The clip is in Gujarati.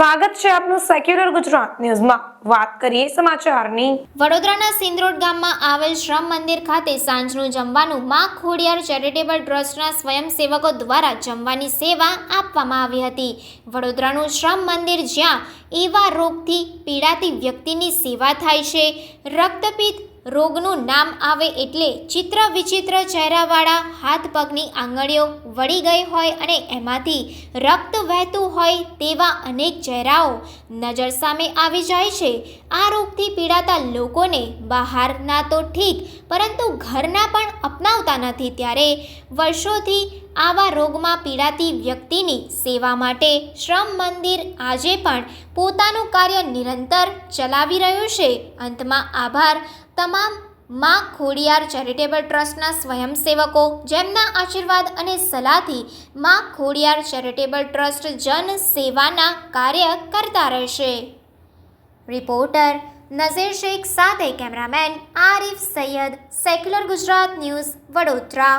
સ્વાગત છે આપનું સેક્યુલર ગુજરાત ન્યૂઝમાં. વાત કરીએ સમાચારની. વડોદરાના સિંદરોડ ગામમાં આવેલ શ્રમ મંદિર ખાતે સાંજનું જમવાનું માં ખોડિયાર ચેરિટેબલ ટ્રસ્ટના સ્વયંસેવકો દ્વારા જમવાની સેવા આપવામાં આવી હતી. વડોદરાનું શ્રમ મંદિર જ્યાં એવા રોગથી પીડાતી વ્યક્તિની સેવા થાય છે. રક્તપિત્ત રોગનું નામ આવે એટલે ચિત્ર વિચિત્ર ચહેરાવાળા હાથ પગની આંગળીઓ વળી ગઈ હોય અને એમાંથી રક્ત વહેતું હોય તેવા અનેક ચહેરાઓ નજર સામે આવી જાય છે. આ રોગથી પીડાતા લોકોને બહારના તો ઠીક, પરંતુ ઘરના પણ અપનાવતા નથી ત્યારે વર્ષોથી આવા રોગમાં પીડાતી વ્યક્તિની સેવા માટે શ્રમ મંદિર આજે પણ પોતાનું કાર્ય નિરંતર ચલાવી રહ્યું છે. અંતમાં આભાર. તમામમાં ખોડિયાર ચેરિટેબલ ટ્રસ્ટના સ્વયંસેવકો, જેમના આશીર્વાદ અને સલાહથી માં ખોડિયાર ચેરિટેબલ ટ્રસ્ટ જન સેવાના કાર્ય કરતા રહેશે. રિપોર્ટર નઝીર શેખ સાથે cameraman Arif Sayyed, Secular Gujarat News Vadodara.